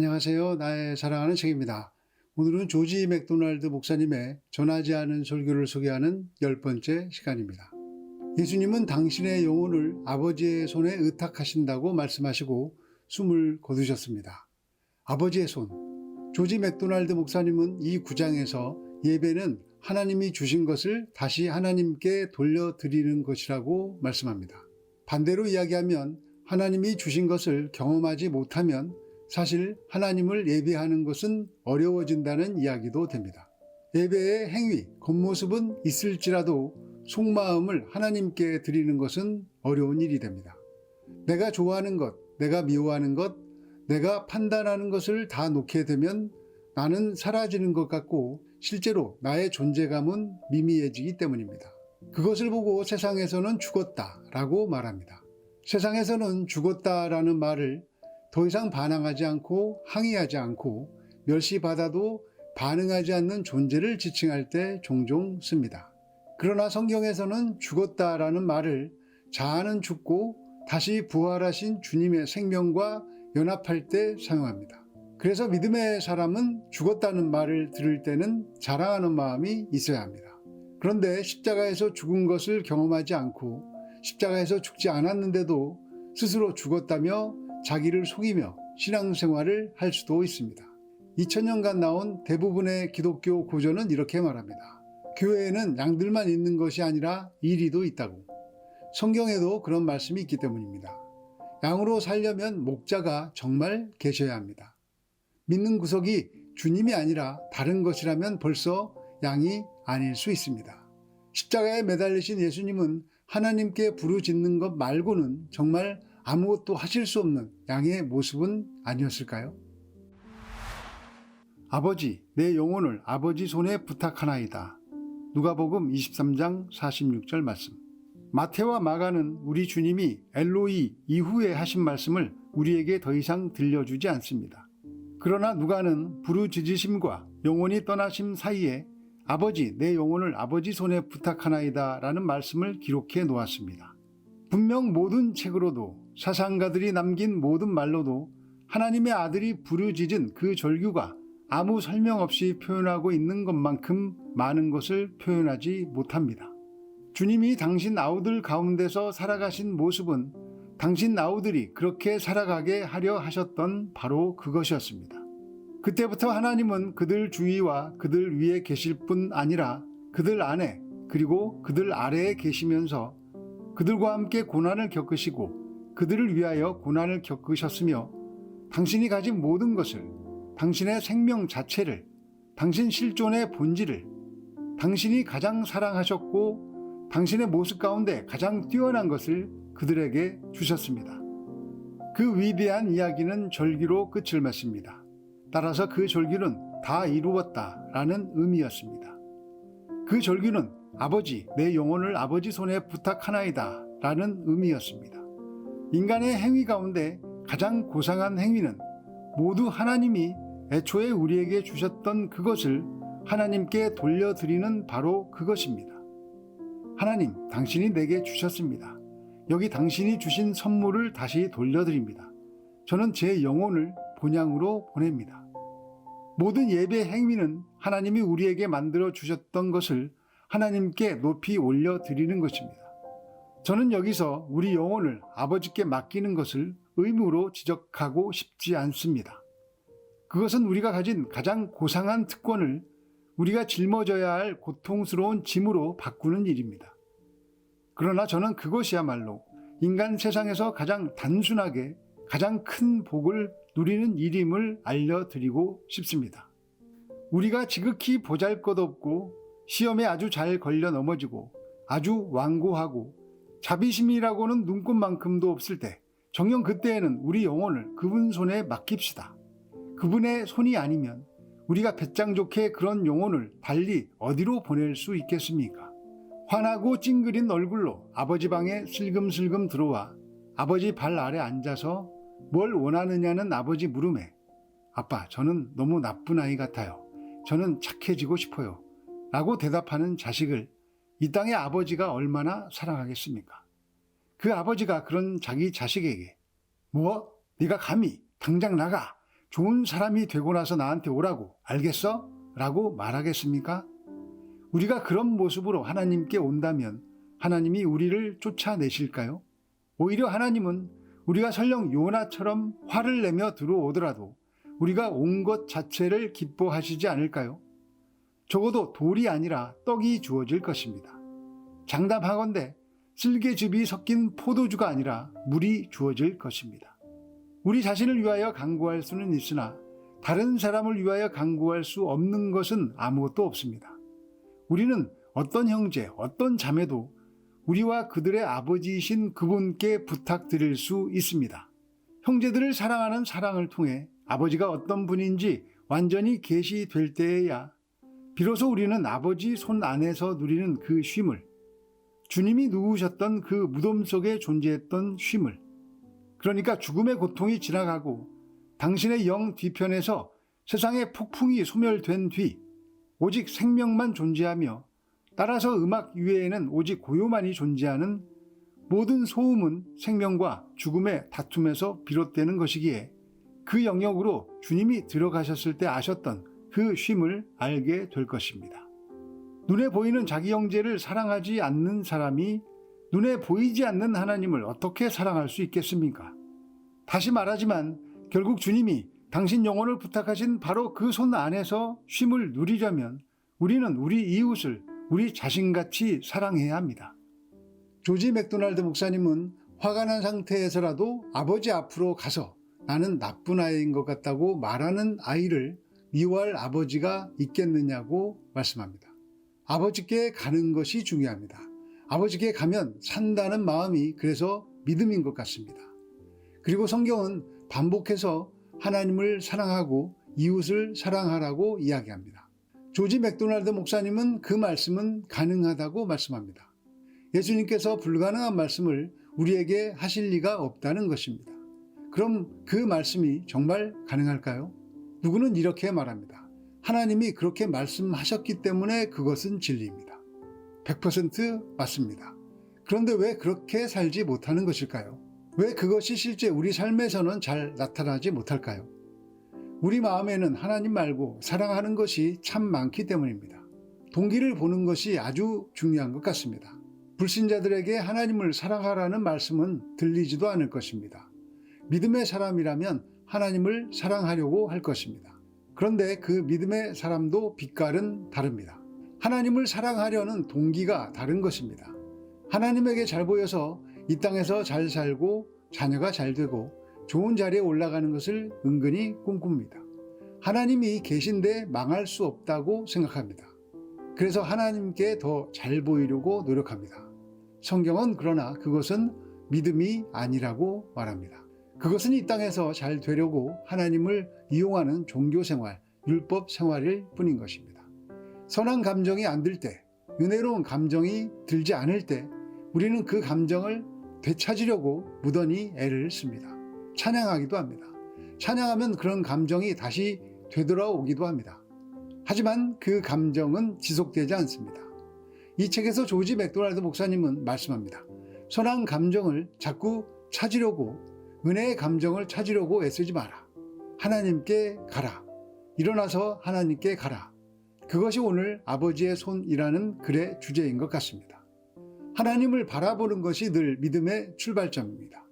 안녕하세요. 나의 사랑하는 책입니다. 오늘은 조지 맥도날드 목사님의 전하지 않은 설교를 소개하는 열 번째 시간입니다. 예수님은 당신의 영혼을 아버지의 손에 의탁하신다고 말씀하시고 숨을 거두셨습니다. 아버지의 손. 조지 맥도날드 목사님은 이 구장에서 예배는 하나님이 주신 것을 다시 하나님께 돌려드리는 것이라고 말씀합니다. 반대로 이야기하면 하나님이 주신 것을 경험하지 못하면 사실 하나님을 예배하는 것은 어려워진다는 이야기도 됩니다. 예배의 행위, 겉모습은 있을지라도 속마음을 하나님께 드리는 것은 어려운 일이 됩니다. 내가 좋아하는 것, 내가 미워하는 것, 내가 판단하는 것을 다 놓게 되면 나는 사라지는 것 같고 실제로 나의 존재감은 미미해지기 때문입니다. 그것을 보고 세상에서는 죽었다 라고 말합니다. 세상에서는 죽었다 라는 말을 더 이상 반항하지 않고 항의하지 않고 멸시받아도 반응하지 않는 존재를 지칭할 때 종종 씁니다. 그러나 성경에서는 죽었다라는 말을 자아는 죽고 다시 부활하신 주님의 생명과 연합할 때 사용합니다. 그래서 믿음의 사람은 죽었다는 말을 들을 때는 자랑하는 마음이 있어야 합니다. 그런데 십자가에서 죽은 것을 경험하지 않고 십자가에서 죽지 않았는데도 스스로 죽었다며 자기를 속이며 신앙생활을 할 수도 있습니다. 2000년간 나온 대부분의 기독교 고전은 이렇게 말합니다. 교회에는 양들만 있는 것이 아니라 이리도 있다고. 성경에도 그런 말씀이 있기 때문입니다. 양으로 살려면 목자가 정말 계셔야 합니다. 믿는 구석이 주님이 아니라 다른 것이라면 벌써 양이 아닐 수 있습니다. 십자가에 매달리신 예수님은 하나님께 부르짖는 것 말고는 정말 아무것도 하실 수 없는 양의 모습은 아니었을까요? 아버지, 내 영혼을 아버지 손에 부탁하나이다. 누가복음 23장 46절 말씀. 마태와 마가는 우리 주님이 엘로이 이후에 하신 말씀을 우리에게 더 이상 들려주지 않습니다. 그러나 누가는 부르짖으심과 영혼이 떠나심 사이에 아버지, 내 영혼을 아버지 손에 부탁하나이다 라는 말씀을 기록해 놓았습니다. 분명 모든 책으로도 사상가들이 남긴 모든 말로도 하나님의 아들이 부르짖은 그 절규가 아무 설명 없이 표현하고 있는 것만큼 많은 것을 표현하지 못합니다. 주님이 당신 아우들 가운데서 살아가신 모습은 당신 아우들이 그렇게 살아가게 하려 하셨던 바로 그것이었습니다. 그때부터 하나님은 그들 주위와 그들 위에 계실 뿐 아니라 그들 안에 그리고 그들 아래에 계시면서 그들과 함께 고난을 겪으시고 그들을 위하여 고난을 겪으셨으며 당신이 가진 모든 것을 당신의 생명 자체를 당신 실존의 본질을 당신이 가장 사랑하셨고 당신의 모습 가운데 가장 뛰어난 것을 그들에게 주셨습니다. 그 위대한 이야기는 절기로 끝을 맺습니다. 따라서 그 절규는 다 이루었다 라는 의미였습니다. 그 절규는 아버지, 내 영혼을 아버지 손에 부탁하나이다 라는 의미였습니다. 인간의 행위 가운데 가장 고상한 행위는 모두 하나님이 애초에 우리에게 주셨던 그것을 하나님께 돌려드리는 바로 그것입니다. 하나님, 당신이 내게 주셨습니다. 여기 당신이 주신 선물을 다시 돌려드립니다. 저는 제 영혼을 본향으로 보냅니다. 모든 예배 행위는 하나님이 우리에게 만들어 주셨던 것을 하나님께 높이 올려 드리는 것입니다. 저는 여기서 우리 영혼을 아버지께 맡기는 것을 의무로 지적하고 싶지 않습니다. 그것은 우리가 가진 가장 고상한 특권을 우리가 짊어져야 할 고통스러운 짐으로 바꾸는 일입니다. 그러나 저는 그것이야말로 인간 세상에서 가장 단순하게 가장 큰 복을 누리는 일임을 알려드리고 싶습니다. 우리가 지극히 보잘 것 없고 시험에 아주 잘 걸려 넘어지고 아주 완고하고 자비심이라고는 눈꽃만큼도 없을 때 정녕 그때에는 우리 영혼을 그분 손에 맡깁시다. 그분의 손이 아니면 우리가 배짱 좋게 그런 영혼을 달리 어디로 보낼 수 있겠습니까? 환하고 찡그린 얼굴로 아버지 방에 슬금슬금 들어와 아버지 발 아래 앉아서 뭘 원하느냐는 아버지 물음에 아빠, 저는 너무 나쁜 아이 같아요. 저는 착해지고 싶어요. 라고 대답하는 자식을 이 땅의 아버지가 얼마나 사랑하겠습니까? 그 아버지가 그런 자기 자식에게 뭐? 네가 감히 당장 나가. 좋은 사람이 되고 나서 나한테 오라고 알겠어? 라고 말하겠습니까? 우리가 그런 모습으로 하나님께 온다면 하나님이 우리를 쫓아내실까요? 오히려 하나님은 우리가 설령 요나처럼 화를 내며 들어오더라도 우리가 온 것 자체를 기뻐하시지 않을까요? 적어도 돌이 아니라 떡이 주어질 것입니다. 장담하건대 쓸개즙이 섞인 포도주가 아니라 물이 주어질 것입니다. 우리 자신을 위하여 강구할 수는 있으나 다른 사람을 위하여 강구할 수 없는 것은 아무것도 없습니다. 우리는 어떤 형제, 어떤 자매도 우리와 그들의 아버지이신 그분께 부탁드릴 수 있습니다. 형제들을 사랑하는 사랑을 통해 아버지가 어떤 분인지 완전히 계시될 때에야 비로소 우리는 아버지 손 안에서 누리는 그 쉼을 주님이 누우셨던 그 무덤 속에 존재했던 쉼을 그러니까 죽음의 고통이 지나가고 당신의 영 뒤편에서 세상의 폭풍이 소멸된 뒤 오직 생명만 존재하며 따라서 음악 이외에는 오직 고요만이 존재하는 모든 소음은 생명과 죽음의 다툼에서 비롯되는 것이기에 그 영역으로 주님이 들어가셨을 때 아셨던 그 쉼을 알게 될 것입니다. 눈에 보이는 자기 형제를 사랑하지 않는 사람이 눈에 보이지 않는 하나님을 어떻게 사랑할 수 있겠습니까? 다시 말하지만 결국 주님이 당신 영혼을 부탁하신 바로 그 손 안에서 쉼을 누리려면 우리는 우리 이웃을 우리 자신같이 사랑해야 합니다. 조지 맥도날드 목사님은 화가 난 상태에서라도 아버지 앞으로 가서 나는 나쁜 아이인 것 같다고 말하는 아이를 미워할 아버지가 있겠느냐고 말씀합니다. 아버지께 가는 것이 중요합니다. 아버지께 가면 산다는 마음이 그래서 믿음인 것 같습니다. 그리고 성경은 반복해서 하나님을 사랑하고 이웃을 사랑하라고 이야기합니다. 조지 맥도날드 목사님은 그 말씀은 가능하다고 말씀합니다. 예수님께서 불가능한 말씀을 우리에게 하실 리가 없다는 것입니다. 그럼 그 말씀이 정말 가능할까요? 누구는 이렇게 말합니다. 하나님이 그렇게 말씀하셨기 때문에 그것은 진리입니다. 100% 맞습니다. 그런데 왜 그렇게 살지 못하는 것일까요? 왜 그것이 실제 우리 삶에서는 잘 나타나지 못할까요? 우리 마음에는 하나님 말고 사랑하는 것이 참 많기 때문입니다. 동기를 보는 것이 아주 중요한 것 같습니다. 불신자들에게 하나님을 사랑하라는 말씀은 들리지도 않을 것입니다. 믿음의 사람이라면 하나님을 사랑하려고 할 것입니다. 그런데 그 믿음의 사람도 빛깔은 다릅니다. 하나님을 사랑하려는 동기가 다른 것입니다. 하나님에게 잘 보여서 이 땅에서 잘 살고 자녀가 잘 되고 좋은 자리에 올라가는 것을 은근히 꿈꿉니다. 하나님이 계신데 망할 수 없다고 생각합니다. 그래서 하나님께 더 잘 보이려고 노력합니다. 성경은 그러나 그것은 믿음이 아니라고 말합니다. 그것은 이 땅에서 잘 되려고 하나님을 이용하는 종교 생활, 율법 생활일 뿐인 것입니다. 선한 감정이 안 들 때, 은혜로운 감정이 들지 않을 때, 우리는 그 감정을 되찾으려고 무던히 애를 씁니다. 찬양하기도 합니다. 찬양하면 그런 감정이 다시 되돌아오기도 합니다. 하지만 그 감정은 지속되지 않습니다. 이 책에서 조지 맥도날드 목사님은 말씀합니다. 선한 감정을 자꾸 찾으려고 은혜의 감정을 찾으려고 애쓰지 마라. 하나님께 가라. 일어나서 하나님께 가라. 그것이 오늘 아버지의 손이라는 글의 주제인 것 같습니다. 하나님을 바라보는 것이 늘 믿음의 출발점입니다.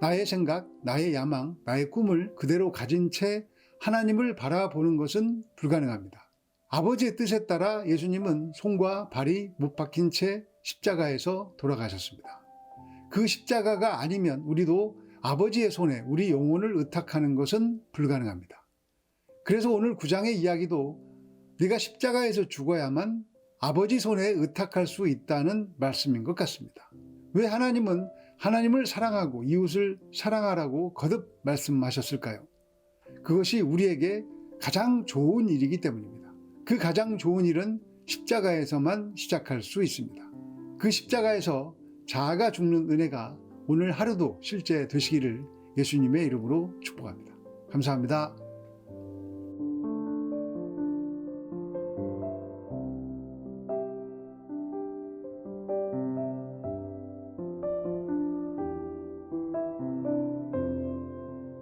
나의 생각, 나의 야망, 나의 꿈을 그대로 가진 채 하나님을 바라보는 것은 불가능합니다. 아버지의 뜻에 따라 예수님은 손과 발이 못 박힌 채 십자가에서 돌아가셨습니다. 그 십자가가 아니면 우리도 아버지의 손에 우리 영혼을 의탁하는 것은 불가능합니다. 그래서 오늘 구장의 이야기도 네가 십자가에서 죽어야만 아버지 손에 의탁할 수 있다는 말씀인 것 같습니다. 왜 하나님은 하나님을 사랑하고 이웃을 사랑하라고 거듭 말씀하셨을까요? 그것이 우리에게 가장 좋은 일이기 때문입니다. 그 가장 좋은 일은 십자가에서만 시작할 수 있습니다. 그 십자가에서 자아가 죽는 은혜가 오늘 하루도 실제 되시기를 예수님의 이름으로 축복합니다. 감사합니다.